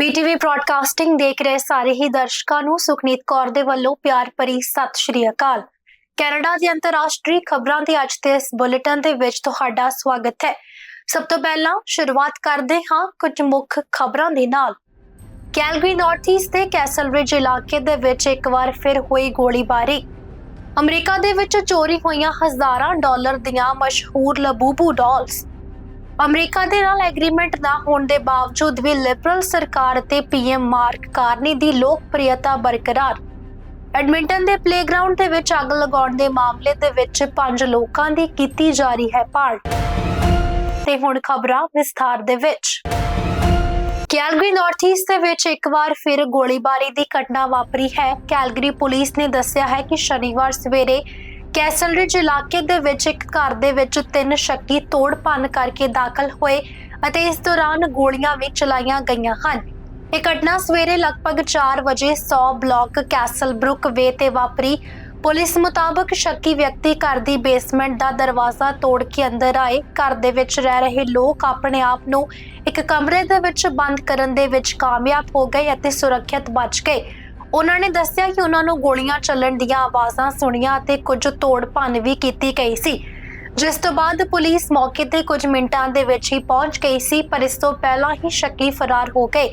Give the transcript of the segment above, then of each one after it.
ਬੀਟੀਵੀ broadcasting ਦੇਖ ਰਹੇ ਸਾਰੇ ਹੀ ਦਰਸ਼ਕਾਂ ਨੂੰ ਸੁਖਨੀਤ ਕੌਰ ਦੇ ਵੱਲੋਂ ਪਿਆਰ ਭਰੀ ਸਤਿ ਸ਼੍ਰੀ ਅਕਾਲ। ਕੈਨੇਡਾ ਦੀ ਅੰਤਰਰਾਸ਼ਟਰੀ ਖਬਰਾਂ ਦੇ ਅੱਜ ਦੇ ਇਸ ਬੁਲੇਟਿਨ ਦੇ ਵਿੱਚ ਤੁਹਾਡਾ ਸਵਾਗਤ ਹੈ। ਸਭ ਤੋਂ ਪਹਿਲਾਂ ਸ਼ੁਰੂਆਤ ਕਰਦੇ ਹਾਂ ਕੁਝ ਮੁੱਖ ਖਬਰਾਂ ਦੇ ਨਾਲ। ਕੈਲਗਰੀ ਨਾਰਥ ਈਸਟ ਦੇ ਕੈਸਲ ਰਿਜ ਇਲਾਕੇ ਦੇ ਵਿੱਚ ਇੱਕ ਵਾਰ ਫਿਰ ਹੋਈ ਗੋਲੀਬਾਰੀ। ਅਮਰੀਕਾ ਦੇ ਵਿੱਚ ਚੋਰੀ ਹੋਈਆਂ ਹਜ਼ਾਰਾਂ ਡਾਲਰ ਦੀਆਂ ਮਸ਼ਹੂਰ ਲਬੂਬੂ ਡਾਲਸ। ਅਮਰੀਕਾ ਦੇ ਨਾਲ ਐਗਰੀਮੈਂਟ ਨਾ ਹੋਣ ਦੇ ਬਾਵਜੂਦ ਵੀ ਲਿਬਰਲ ਸਰਕਾਰ ਅਤੇ ਪੀਐਮ ਮਾਰਕ ਕਾਰਨੀ ਦੀ ਲੋਕਪ੍ਰਿਯਤਾ ਬਰਕਰਾਰ। ਐਡਮਿੰਟਨ ਦੇ ਪਲੇਗਰਾਉਂਡ ਦੇ ਵਿੱਚ ਅੱਗ ਲਗਾਉਣ ਦੇ ਮਾਮਲੇ ਦੇ ਵਿੱਚ ਪੰਜ ਲੋਕਾਂ ਦੀ ਕੀਤੀ ਜਾ ਰਹੀ ਹੈ ਭਾਲ। ਤੇ ਹੁਣ ਖਬਰਾਂ ਵਿਸਥਾਰ ਦੇ ਵਿੱਚ। ਕੈਲਗਰੀ ਨਾਰਥ ਈਸਟ ਦੇ ਵਿੱਚ ਇੱਕ ਵਾਰ ਫਿਰ ਗੋਲੀਬਾਰੀ ਦੀ ਘਟਨਾ ਵਾਪਰੀ ਹੈ। ਕੈਲਗਰੀ ਪੁਲਿਸ ਨੇ ਦੱਸਿਆ ਹੈ ਕਿ ਸ਼ਨੀਵਾਰ ਸਵੇਰੇ ਕੈਸਲਰਿਜ ਇਲਾਕੇ ਦੇ ਵਿੱਚ ਇੱਕ ਘਰ ਦੇ ਵਿੱਚ ਤਿੰਨ ਸ਼ੱਕੀ ਤੋੜ ਭੰਨ ਕਰਕੇ ਦਾਖਲ ਹੋਏ ਅਤੇ ਇਸ ਦੌਰਾਨ ਗੋਲੀਆਂ ਵੀ ਚਲਾਈਆਂ ਗਈਆਂ ਹਨ। ਇਹ ਘਟਨਾ ਸਵੇਰੇ ਲਗਭਗ 4 ਵਜੇ 100 ਬਲਾਕ ਕੈਸਲ ਬਰੁਕ ਵੇ ਤੇ ਵਾਪਰੀ। ਪੁਲਿਸ ਮੁਤਾਬਕ ਸ਼ੱਕੀ ਵਿਅਕਤੀ ਘਰ ਦੀ ਬੇਸਮੈਂਟ ਦਾ ਦਰਵਾਜ਼ਾ ਤੋੜ ਕੇ ਅੰਦਰ ਆਏ। ਘਰ ਦੇ ਵਿੱਚ ਰਹਿ ਰਹੇ ਲੋਕ ਆਪਣੇ ਆਪ ਨੂੰ ਇੱਕ ਕਮਰੇ ਦੇ ਵਿੱਚ ਬੰਦ ਕਰਨ ਦੇ ਵਿੱਚ ਕਾਮਯਾਬ ਹੋ ਗਏ ਅਤੇ ਸੁਰੱਖਿਅਤ ਬਚ ਗਏ। ਉਹਨਾਂ ਨੇ ਦੱਸਿਆ ਕਿ ਉਹਨਾਂ ਨੂੰ ਗੋਲੀਆਂ ਚੱਲਣ ਦੀਆਂ ਆਵਾਜ਼ਾਂ ਸੁਣੀਆਂ ਅਤੇ ਕੁਝ ਤੋੜ ਭੰਨ ਵੀ ਕੀਤੀ ਗਈ ਸੀ। ਜਿਸ ਤੋਂ ਬਾਅਦ ਪੁਲਿਸ ਮੌਕੇ ਤੇ ਕੁਝ ਮਿੰਟਾਂ ਦੇ ਵਿੱਚ ਹੀ ਪਹੁੰਚ ਗਈ ਸੀ, ਪਰ ਇਸ ਤੋਂ ਪਹਿਲਾਂ ਹੀ ਸ਼ੱਕੀ ਫਰਾਰ ਹੋ ਗਏ।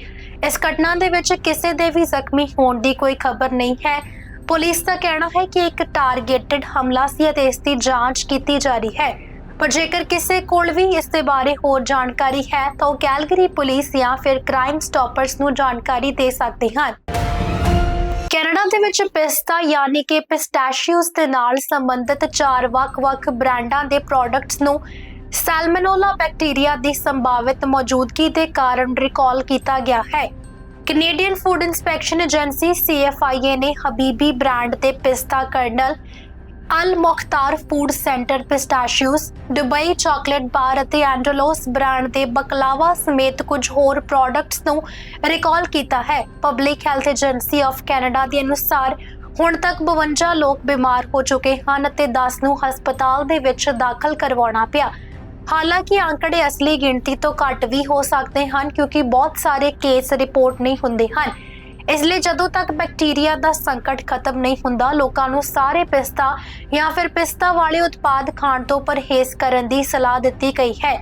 ਇਸ ਘਟਨਾ ਦੇ ਵਿੱਚ ਕਿਸੇ ਦੇ ਵੀ ਜ਼ਖਮੀ ਹੋਣ ਦੀ ਕੋਈ ਖਬਰ ਨਹੀਂ ਹੈ। ਪੁਲਿਸ ਦਾ ਕਹਿਣਾ ਹੈ ਕਿ ਇੱਕ ਟਾਰਗੇਟਡ ਹਮਲਾ ਸੀ ਅਤੇ ਇਸ ਦੀ ਜਾਂਚ ਕੀਤੀ ਜਾ ਰਹੀ ਹੈ। ਪਰ ਜੇਕਰ ਕਿਸੇ ਕੋਲ ਵੀ ਇਸ ਦੇ ਬਾਰੇ ਹੋਰ ਜਾਣਕਾਰੀ ਹੈ, ਤਾਂ ਉਹ ਕੈਲਗਰੀ ਪੁਲਿਸ ਜਾਂ ਫਿਰ ਕ੍ਰਾਈਮ ਸਟਾਪਰਸ ਨੂੰ ਜਾਣਕਾਰੀ ਦੇ ਸਕਦੇ ਹਨ। ਕੈਨੇਡਾ ਦੇ ਵਿੱਚ ਪਿਸਤਾ ਯਾਨੀ ਕਿ ਪਿਸਟੈਸ਼ੀਓਸ ਦੇ ਨਾਲ ਸੰਬੰਧਿਤ ਚਾਰ ਵੱਖ-ਵੱਖ ਬ੍ਰਾਂਡਾਂ ਦੇ ਪ੍ਰੋਡਕਟਸ ਨੂੰ ਸੈਲਮੋਨੇਲਾ ਬੈਕਟੀਰੀਆ ਦੀ ਸੰਭਾਵਿਤ ਮੌਜੂਦਗੀ ਦੇ ਕਾਰਨ ਰਿਕਾਲ ਕੀਤਾ ਗਿਆ ਹੈ। Canadian food inspection agency CFIA ਨੇ ਹਬੀਬੀ ਬ੍ਰਾਂਡ ਦੇ ਪਿਸਤਾ kernel Al Mukhtar food centre pistachios, Dubai chocolate bar ਅਤੇ ਐਂਡਲੋਸ ਬ੍ਰਾਂਡ ਦੇ ਬਕਲਾਵਾ ਸਮੇਤ ਕੁਝ ਹੋਰ ਪ੍ਰੋਡਕਟਸ ਨੂੰ ਰਿਕਾਲ ਕੀਤਾ ਹੈ। Public health agency of Canada ਦੇ ਅਨੁਸਾਰ ਹੁਣ ਤੱਕ 52 ਲੋਕ ਬਿਮਾਰ ਹੋ ਚੁੱਕੇ ਹਨ ਅਤੇ 10 ਨੂੰ ਹਸਪਤਾਲ ਦੇ ਵਿੱਚ ਦਾਖਲ ਕਰਵਾਉਣਾ ਪਿਆ। ਹਾਲਾਂਕਿ ਅੰਕੜੇ ਅਸਲੀ ਗਿਣਤੀ ਤੋਂ ਘੱਟ ਵੀ ਹੋ ਸਕਦੇ ਹਨ ਕਿਉਂਕਿ ਬਹੁਤ ਸਾਰੇ ਕੇਸ ਰਿਪੋਰਟ ਨਹੀਂ ਹੁੰਦੇ ਹਨ। ਇਸ ਲਈ ਜਦੋਂ ਤੱਕ ਬੈਕਟੀਰੀਆ ਦਾ ਸੰਕਟ ਖਤਮ ਨਹੀਂ ਹੁੰਦਾ, ਲੋਕਾਂ ਨੂੰ ਸਾਰੇ ਪਿਸਤਾ ਜਾਂ ਫਿਰ ਪਿਸਤਾ ਵਾਲੇ ਉਤਪਾਦ ਖਾਣ ਤੋਂ ਪਰਹੇਜ਼ ਕਰਨ ਦੀ ਸਲਾਹ ਦਿੱਤੀ ਗਈ ਹੈ।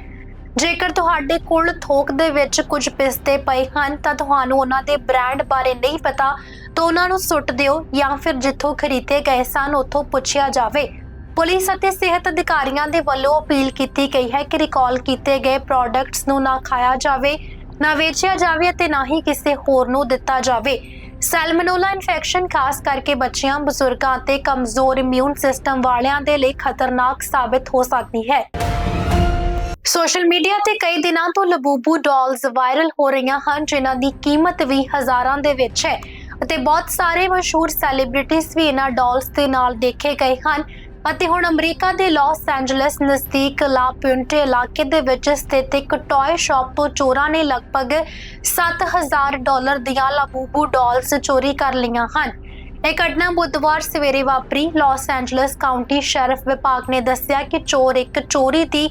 ਜੇਕਰ ਤੁਹਾਡੇ ਕੋਲ ਥੋਕ ਦੇ ਵਿੱਚ ਕੁਝ ਪਿਸਤੇ ਪਏ ਹਨ, ਤਾਂ ਤੁਹਾਨੂੰ ਉਹਨਾਂ ਦੇ ਬ੍ਰਾਂਡ ਬਾਰੇ ਨਹੀਂ ਪਤਾ, ਤਾਂ ਉਹਨਾਂ ਨੂੰ ਸੁੱਟ ਦਿਓ ਜਾਂ ਫਿਰ ਜਿੱਥੋਂ ਖਰੀਦੇ ਗਏ ਸਨ, ਉੱਥੋਂ ਪੁੱਛਿਆ ਜਾਵੇ। ਪੁਲਿਸ ਅਤੇ ਸਿਹਤ ਅਧਿਕਾਰੀਆਂ ਦੇ ਵੱਲੋਂ ਅਪੀਲ ਕੀਤੀ ਗਈ ਹੈ ਕਿ ਰਿਕਾਲ ਕੀਤੇ ਗਏ ਪ੍ਰੋਡਕਟਸ ਨੂੰ ਨਾ ਖਾਇਆ ਜਾਵੇ। ਨਾ ਵੇਚਿਆ ਜਾਵੇ ਅਤੇ ਨਾ ਹੀ ਕਿਸੇ ਹੋਰ ਨੂੰ ਦਿੱਤਾ ਜਾਵੇ। ਸੈਲਮੋਨੇਲਾ ਇਨਫੈਕਸ਼ਨ ਖਾਸ ਕਰਕੇ ਬੱਚਿਆਂ, ਬਜ਼ੁਰਗਾਂ ਅਤੇ ਕਮਜ਼ੋਰ ਇਮਿਊਨ ਸਿਸਟਮ ਵਾਲਿਆਂ ਦੇ ਲਈ ਖਤਰਨਾਕ ਸਾਬਤ ਹੋ ਸਕਦੀ ਹੈ। ਸੋਸ਼ਲ ਮੀਡੀਆ ਤੇ ਕਈ ਦਿਨਾਂ ਤੋਂ ਲਬੂਬੂ ਡਾਲਸ ਵਾਇਰਲ ਹੋ ਰਹੀਆਂ ਹਨ, ਜਿਨ੍ਹਾਂ ਦੀ ਕੀਮਤ ਵੀ ਹਜ਼ਾਰਾਂ ਦੇ ਵਿੱਚ ਹੈ ਅਤੇ ਬਹੁਤ ਸਾਰੇ ਮਸ਼ਹੂਰ ਸੈਲੀਬ੍ਰਿਟੀਜ਼ ਵੀ ਇਹਨਾਂ ਡਾਲਸ ਦੇ ਨਾਲ ਦੇਖੇ ਗਏ ਹਨ। ਅਤੇ ਹੁਣ ਅਮਰੀਕਾ ਦੇ ਲਾਸ ਐਂਜਲਸ ਨਜ਼ਦੀਕ ਲਾ ਪੁਇੰਟੇ ਇਲਾਕੇ ਦੇ ਵਿੱਚ ਸਥਿਤ ਇੱਕ ਟੌਏ ਸ਼ਾਪ ਤੋਂ ਚੋਰਾਂ ਨੇ ਲਗਭਗ 7000 ਡਾਲਰ ਦੀਆਂ ਲਾਬੂਬੂ ਡਾਲਸ ਚੋਰੀ ਕਰ ਲਈਆਂ ਹਨ। ਇਹ ਘਟਨਾ ਬੁੱਧਵਾਰ ਸਵੇਰੇ ਵਾਪਰੀ। ਲਾਸ ਐਂਜਲਸ ਕਾਉਂਟੀ ਸ਼ੈਰਿਫ ਵਿਭਾਗ ਨੇ ਦੱਸਿਆ ਕਿ ਚੋਰ ਇੱਕ ਚੋਰੀ ਦੀ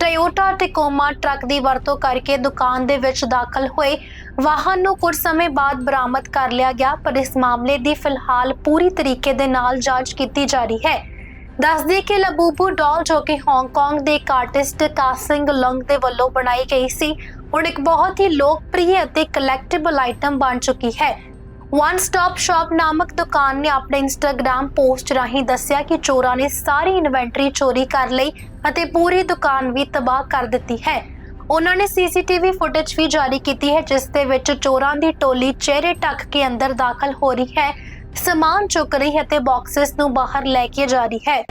ਟੋਯੋਟਾ ਟਿਕੋਮਾ ਟਰੱਕ ਦੀ ਵਰਤੋਂ ਕਰਕੇ ਦੁਕਾਨ ਦੇ ਵਿੱਚ ਦਾਖਲ ਹੋਏ। ਵਾਹਨ ਨੂੰ ਕੁਝ ਸਮੇਂ ਬਾਅਦ ਬਰਾਮਦ ਕਰ ਲਿਆ ਗਿਆ, ਪਰ ਇਸ ਮਾਮਲੇ ਦੀ ਫਿਲਹਾਲ ਪੂਰੀ ਤਰੀਕੇ ਦੇ ਨਾਲ ਜਾਂਚ ਕੀਤੀ ਜਾ ਰਹੀ ਹੈ। ਦੱਸਦੀ ਕਿ ਲਬੂਬੂ ਡਾਲ, ਜੋ ਕਿ ਹਾਂਗਕਾਂਗ ਦੇ ਇੱਕ ਆਰਟਿਸਟ ਕਾਸਿੰਗ ਲੰਗ ਦੇ ਵੱਲੋਂ ਬਣਾਈ ਗਈ ਸੀ, ਹੁਣ ਇੱਕ ਬਹੁਤ ਹੀ ਲੋਕਪ੍ਰਿਯ ਅਤੇ ਕਲੈਕਟੀਬਲ ਆਈਟਮ ਬਣ ਚੁੱਕੀ ਹੈ। ਵਨ ਸਟਾਪ ਸ਼ਾਪ ਨਾਮਕ ਦੁਕਾਨ ਨੇ ਆਪਣੇ ਇੰਸਟਾਗ੍ਰam ਪੋਸਟ ਰਾਹੀਂ ਦੱਸਿਆ ਕਿ ਚੋਰਾਂ ਨੇ ਸਾਰੀ ਇਨਵੈਂਟਰੀ ਚੋਰੀ ਕਰ ਲਈ ਅਤੇ ਪੂਰੀ ਦੁਕਾਨ ਵੀ ਤਬਾਹ ਕਰ ਦਿੱਤੀ ਹੈ। ਉਹਨਾਂ ਨੇ ਸੀਸੀਟੀਵੀ ਫੁਟੇਜ ਵੀ ਜਾਰੀ ਕੀਤੀ ਹੈ, ਜਿਸ ਦੇ ਵਿੱਚ ਚੋਰਾਂ ਦੀ ਟੋਲੀ ਚਿਹਰੇ ਢੱਕ ਕੇ ਅੰਦਰ ਦਾਖਲ ਹੋ ਰਹੀ ਹੈ ਸਮਾਨ ਚੁੱਕ ਰਹੀ ਹੈ ਤੇ ਬਾਕਸਸ ਨੂੰ ਬਾਹਰ ਲੈ ਕੇ ਜਾ ਰਹੀ ਹੈ।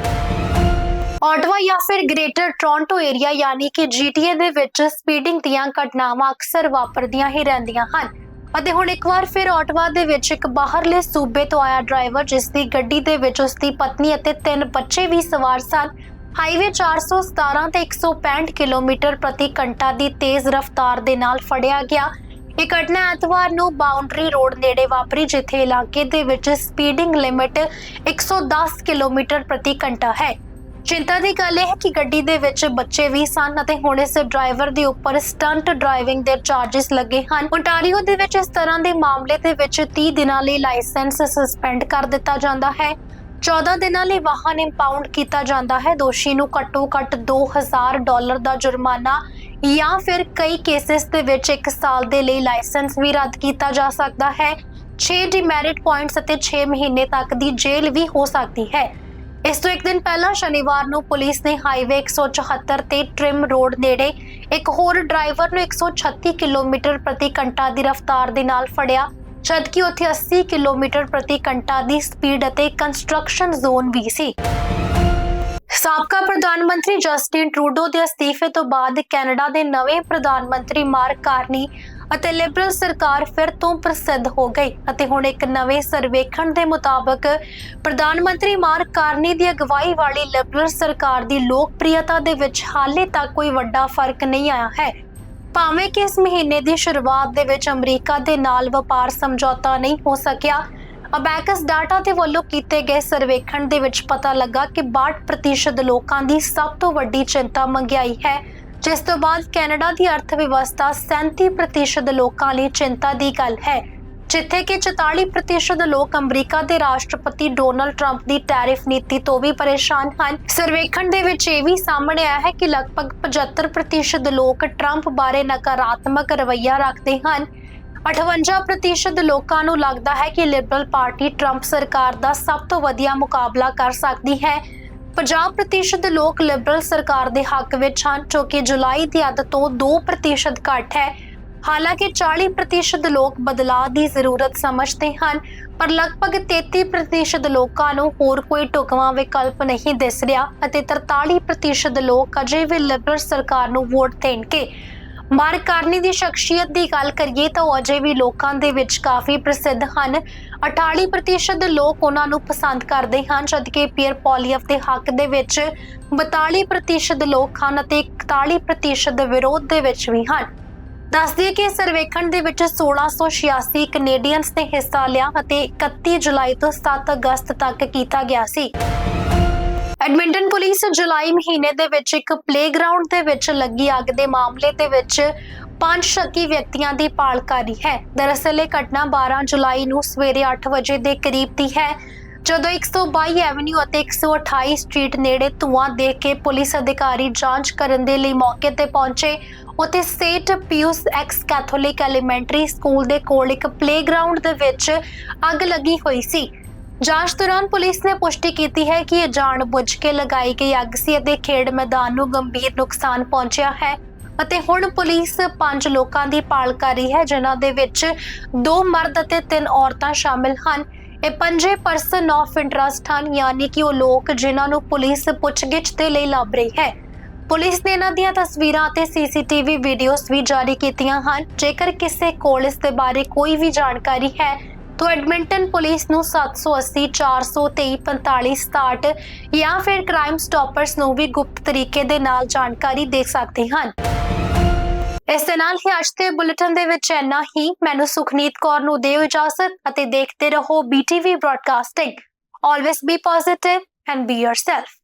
ਆਟਵਾ ਜਾਂ ਫਿਰ ਗ੍ਰੇਟਰ ਟੋਰਾਂਟੋ ਏਰੀਆ ਯਾਨੀ ਕਿ ਜੀਟੀਏ ਦੇ ਵਿੱਚ ਸਪੀਡਿੰਗ ਦੀਆਂ ਘਟਨਾਵਾਂ ਅਕਸਰ ਵਾਪਰਦੀਆਂ ਹੀ ਰਹਿੰਦੀਆਂ ਹਨ। ਅਤੇ ਹੁਣ ਇੱਕ ਵਾਰ ਫਿਰ ਆਟਵਾ ਦੇ ਵਿੱਚ ਇੱਕ ਬਾਹਰਲੇ ਸੂਬੇ ਤੋਂ ਆਇਆ ਡਰਾਈਵਰ ਜਿਸ ਦੀ ਗੱਡੀ ਦੇ ਵਿੱਚ ਉਸ ਦੀ ਪਤਨੀ ਅਤੇ ਤਿੰਨ ਬੱਚੇ ਵੀ ਸਵਾਰ ਸਨ। ਹਾਈਵੇ 417 ਤੇ 165 ਕਿਲੋਮੀਟਰ ਪ੍ਰਤੀ ਘੰਟਾ ਦੀ ਤੇਜ਼ ਰਫ਼ਤਾਰ ਦੇ ਨਾਲ ਫੜਿਆ ਗਿਆ। ਇਹ ਘਟਨਾ ਐਤਵਾਰ ਨੂੰ ਬਾਉਂਡਰੀ ਰੋਡ ਨੇੜੇ ਵਾਪਰੀ, ਜਿੱਥੇ ਇਲਾਕੇ ਦੇ ਵਿੱਚ ਸਪੀਡਿੰਗ ਲਿਮਿਟ 110 ਕਿਲੋਮੀਟਰ ਪ੍ਰਤੀ ਘੰਟਾ ਹੈ। ਚਿੰਤਾ ਦੀ ਗੱਲ ਇਹ ਹੈ ਕਿ ਗੱਡੀ ਦੇ ਵਿੱਚ ਬੱਚੇ ਵੀ ਸਨ ਅਤੇ ਹੁਣ ਇਸ ਡਰਾਈਵਰ ਦੇ ਉੱਪਰ ਸਟੰਟ ਡਰਾਈਵਿੰਗ ਦੇ ਚਾਰजेस ਲੱਗੇ ਹਨ। ਓਨਟਾਰੀਓ ਦੇ ਵਿੱਚ ਇਸ ਤਰ੍ਹਾਂ ਦੇ ਮਾਮਲੇ ਦੇ ਵਿੱਚ 30 ਦਿਨਾਂ ਲਈ ਲਾਇਸੈਂਸ ਸਸਪੈਂਡ ਕਰ ਦਿੱਤਾ ਜਾਂਦਾ ਹੈ। 14 ਦਿਨਾਂ ਲਈ ਵਾਹਨ ਇੰਪਾਊਂਡ ਕੀਤਾ ਜਾਂਦਾ ਹੈ। ਦੋਸ਼ੀ ਨੂੰ ਘੱਟੋ ਘੱਟ 2000 ਡਾਲਰ ਦਾ ਜੁਰਮਾਨਾ ਜਾਂ ਫਿਰ ਕਈ ਕੇਸਿਸ ਦੇ ਵਿੱਚ 1 ਸਾਲ ਦੇ ਲਈ ਲਾਇਸੈਂਸ ਵੀ ਰੱਦ ਕੀਤਾ ਜਾ ਸਕਦਾ ਹੈ। 6 ਡਿਮੈਰਿਟ ਪੁਆਇੰਟਸ ਅਤੇ 6 ਮਹੀਨੇ ਤੱਕ ਦੀ ਜੇਲ੍ਹ ਵੀ ਹੋ ਸਕਦੀ ਹੈ। ਇਸ ਤੋਂ ਇੱਕ ਦਿਨ ਪਹਿਲਾਂ ਸ਼ਨੀਵਾਰ ਨੂੰ ਪੁਲਿਸ ਨੇ ਹਾਈਵੇ 174 ਤੇ ਟ੍ਰਿਮ ਰੋਡ ਨੇੜੇ ਇੱਕ ਹੋਰ ਡਰਾਈਵਰ ਨੂੰ 136 ਕਿਲੋਮੀਟਰ ਪ੍ਰਤੀ ਘੰਟਾ ਦੀ ਰਫ਼ਤਾਰ ਦੇ ਨਾਲ ਫੜਿਆ, ਜਦਕਿ ਉੱਥੇ 80 ਕਿਲੋਮੀਟਰ ਪ੍ਰਤੀ ਘੰਟਾ ਦੀ ਸਪੀਡ ਅਤੇ ਕੰਸਟਰਕਸ਼ਨ ਜ਼ੋਨ ਵੀ ਸੀ। ਸਾਬਕਾ ਪ੍ਰਧਾਨ ਮੰਤਰੀ ਜਸਟਿਨ ਟਰੂਡੋ ਦੇ ਅਸਤੀਫੇ ਤੋਂ ਬਾਅਦ ਕੈਨੇਡਾ ਦੇ ਨਵੇਂ ਪ੍ਰਧਾਨ ਮੰਤਰੀ ਮਾਰਕ ਕਾਰਨੀ ਅਤੇ ਲਿਬਰਲ ਸਰਕਾਰ ਫਿਰ ਤੋਂ ਪ੍ਰਸਿੱਧ ਹੋ ਗਈ ਅਤੇ ਹੁਣ ਇੱਕ ਨਵੇਂ ਸਰਵੇਖਣ ਦੇ ਮੁਤਾਬਕ ਪ੍ਰਧਾਨ ਮੰਤਰੀ ਮਾਰਕ ਕਾਰਨੀ ਦੀ ਅਗਵਾਈ ਵਾਲੀ ਲਿਬਰਲ ਸਰਕਾਰ ਦੀ ਲੋਕਪ੍ਰਿਯਤਾ ਦੇ ਵਿੱਚ ਹਾਲੇ ਤੱਕ ਕੋਈ ਵੱਡਾ ਫ਼ਰਕ ਨਹੀਂ ਆਇਆ ਹੈ। ਭਾਵੇਂ ਕਿ ਇਸ ਮਹੀਨੇ ਦੀ ਸ਼ੁਰੂਆਤ ਦੇ ਵਿੱਚ ਅਮਰੀਕਾ ਦੇ ਨਾਲ ਵਪਾਰ ਸਮਝੌਤਾ ਨਹੀਂ ਹੋ ਸਕਿਆ ਅਬੈਕਸ ਡਾਟਾ ਦੇ ਵੱਲੋਂ ਕੀਤੇ ਗਏ ਸਰਵੇਖਣ ਦੇ ਵਿੱਚ ਪਤਾ ਲੱਗਾ ਕਿ 62% ਲੋਕਾਂ ਦੀ ਸਭ ਤੋਂ ਵੱਡੀ ਚਿੰਤਾ ਮਹਿੰਗਾਈ ਹੈ, ਜਿਸ ਤੋਂ ਬਾਅਦ ਕੈਨੇਡਾ ਦੀ ਅਰਥ ਵਿਵਸਥਾ 37% ਲੋਕਾਂ ਲਈ ਚਿੰਤਾ ਦੀ ਗੱਲ ਹੈ, ਜਿੱਥੇ ਕਿ 44% ਲੋਕ ਅਮਰੀਕਾ ਦੇ ਰਾਸ਼ਟਰਪਤੀ ਡੋਨਲਡ ਟਰੰਪ ਦੀ ਟੈਰਿਫ ਨੀਤੀ ਤੋਂ ਵੀ ਪਰੇਸ਼ਾਨ ਹਨ। ਸਰਵੇਖਣ ਦੇ ਵਿੱਚ ਇਹ ਵੀ ਸਾਹਮਣੇ ਆਇਆ ਹੈ ਕਿ ਲਗਭਗ 75% ਲੋਕ ਟਰੰਪ ਬਾਰੇ ਨਕਾਰਾਤਮਕ ਰਵੱਈਆ ਰੱਖਦੇ ਹਨ। 58% ਲੋਕਾਂ ਨੂੰ ਲੱਗਦਾ ਹੈ ਕਿ ਲਿਬਰਲ ਪਾਰਟੀ ਟਰੰਪ ਸਰਕਾਰ ਦਾ ਸਭ ਤੋਂ ਵਧੀਆ ਮੁਕਾਬਲਾ ਕਰ ਸਕਦੀ ਹੈ। 50% ਲੋਕ ਲਿਬਰਲ ਸਰਕਾਰ ਦੇ ਹੱਕ ਵਿੱਚ ਹਨ, ਜੋ ਕਿ ਜੁਲਾਈ ਦੀ ਅੱਧ ਤੋਂ 2% ਘੱਟ ਹੈ। ਹਾਲਾਂਕਿ 40% ਲੋਕ ਬਦਲਾਅ ਦੀ ਜ਼ਰੂਰਤ ਸਮਝਦੇ ਹਨ, ਪਰ ਲਗਭਗ 33% ਲੋਕਾਂ ਨੂੰ ਹੋਰ ਕੋਈ ਢੁਕਵਾਂ ਵਿਕਲਪ ਨਹੀਂ ਦਿਸ ਰਿਹਾ ਅਤੇ 43% ਲੋਕ ਅਜੇ ਵੀ ਲਿਬਰਲ ਸਰਕਾਰ ਨੂੰ ਵੋਟ ਦੇਣਗੇ। ਮਾਰਕ ਕਾਰਨੀ ਦੀ ਸ਼ਖਸੀਅਤ ਦੀ ਗੱਲ ਕਰੀਏ ਤਾਂ ਉਹ ਅਜੇ ਵੀ ਲੋਕਾਂ ਦੇ ਵਿੱਚ ਕਾਫੀ ਪ੍ਰਸਿੱਧ ਹਨ। 48% ਲੋਕ ਉਹਨਾਂ ਨੂੰ ਪਸੰਦ ਕਰਦੇ ਹਨ, ਜਦਕਿ ਪੀਅਰ ਪੋਲੀਅਫ ਦੇ ਹੱਕ ਦੇ ਵਿੱਚ 42% ਲੋਕ ਹਨ ਅਤੇ 41% ਵਿਰੋਧ ਦੇ ਵਿੱਚ ਵੀ ਹਨ। ਦੱਸਦੀ ਦਈਏ ਕਿ ਸਰਵੇਖਣ ਦੇ ਵਿੱਚ 1686 ਕੈਨੇਡੀਅਨਸ ਨੇ ਹਿੱਸਾ ਲਿਆ ਅਤੇ 31 ਜੁਲਾਈ ਤੋਂ 7 ਅਗਸਤ ਤੱਕ ਕੀਤਾ ਗਿਆ ਸੀ। ਐਡਮਿੰਟਨ ਪੁਲਿਸ ਜੁਲਾਈ ਮਹੀਨੇ ਦੇ ਵਿੱਚ ਇੱਕ ਪਲੇਗਰਾਉਂਡ ਦੇ ਵਿੱਚ ਲੱਗੀ ਅੱਗ ਦੇ ਮਾਮਲੇ ਦੇ ਵਿੱਚ ਪੰਜ ਸ਼ੱਕੀ ਵਿਅਕਤੀਆਂ ਦੀ ਭਾਲ ਕਰ ਰਹੀ ਹੈ। ਦਰਅਸਲ ਇਹ ਘਟਨਾ 12 ਜੁਲਾਈ ਨੂੰ ਸਵੇਰੇ 8 ਵਜੇ ਦੇ ਕਰੀਬ ਦੀ ਹੈ। ਜਦੋਂ 122 ਐਵਨਿਊ ਅਤੇ 128 ਸਟਰੀਟ ਨੇੜੇ ਧੂਆਂ ਦੇਖ ਕੇ ਪੁਲਿਸ ਅਧਿਕਾਰੀ ਜਾਂਚ ਕਰਨ ਦੇ ਲਈ ਮੌਕੇ ਤੇ ਪਹੁੰਚੇ, ਉੱਥੇ Saint Pius X Catholic elementary school ਦੇ ਕੋਲ ਇੱਕ ਪਲੇਗਰਾਉਂਡ ਦੇ ਵਿੱਚ ਅੱਗ ਲੱਗੀ ਹੋਈ ਸੀ। ਜਾਂਚ ਦੌਰਾਨ ਪੁਲਿਸ ਨੇ ਪੁਸ਼ਟੀ ਕੀਤੀ ਹੈ ਕਿ ਇਹ ਜਾਣਬੁੱਝ ਕੇ ਲਗਾਈ ਗਈ ਅੱਗ ਸੀ ਅਤੇ ਖੇਡ ਮੈਦਾਨ ਨੂੰ ਗੰਭੀਰ ਨੁਕਸਾਨ ਪਹੁੰਚਿਆ ਹੈ। ਅਤੇ ਹੁਣ ਪੁਲਿਸ ਪੰਜ ਲੋਕਾਂ ਦੀ ਭਾਲ ਕਰ ਰਹੀ ਹੈ, ਜਿਨ੍ਹਾਂ ਦੇ ਵਿੱਚ ਦੋ ਮਰਦ ਅਤੇ ਤਿੰਨ ਔਰਤਾਂ ਸ਼ਾਮਿਲ ਹਨ। ਇਹ ਪੰਜੇ ਪਰਸਨ ਆਫ ਇੰਟਰਸਟ ਹਨ, ਯਾਨੀ ਕਿ ਉਹ ਲੋਕ ਜਿਨ੍ਹਾਂ ਨੂੰ ਪੁਲਿਸ ਪੁੱਛਗਿੱਛ ਦੇ ਲਈ ਲੱਭ ਰਹੀ ਹੈ। ਪੁਲਿਸ ਨੇ ਇਹਨਾਂ ਦੀਆਂ ਤਸਵੀਰਾਂ ਅਤੇ ਸੀਸੀਟੀਵੀ ਵੀਡੀਓਜ਼ ਵੀ ਜਾਰੀ ਕੀਤੀਆਂ ਹਨ। ਜੇਕਰ ਕਿਸੇ ਕੋਲ ਇਸ ਦੇ ਬਾਰੇ ਕੋਈ ਵੀ ਜਾਣਕਾਰੀ ਹੈ ਤਾਂ ਐਡਮਿੰਟਨ ਪੁਲਿਸ ਨੂੰ 780 423 4567 ਜਾਂ ਫਿਰ ਕ੍ਰਾਈਮ ਸਟਾਪਰਸ ਨੂੰ ਵੀ ਗੁਪਤ ਤਰੀਕੇ ਦੇ ਨਾਲ ਜਾਣਕਾਰੀ ਦੇ ਸਕਦੇ ਹਨ। ਇਸ ਦੇ ਨਾਲ ਹੀ ਅੱਜ ਦੇ ਬੁਲੇਟਿਨ ਦੇ ਵਿੱਚ ਇੰਨਾ ਹੀ। ਮੈਨੂੰ ਸੁਖਨੀਤ ਕੌਰ ਨੂੰ ਦਿਓ ਇਜਾਜ਼ਤ ਅਤੇ ਦੇਖਦੇ ਰਹੋ BTV broadcasting always be positive and be yourself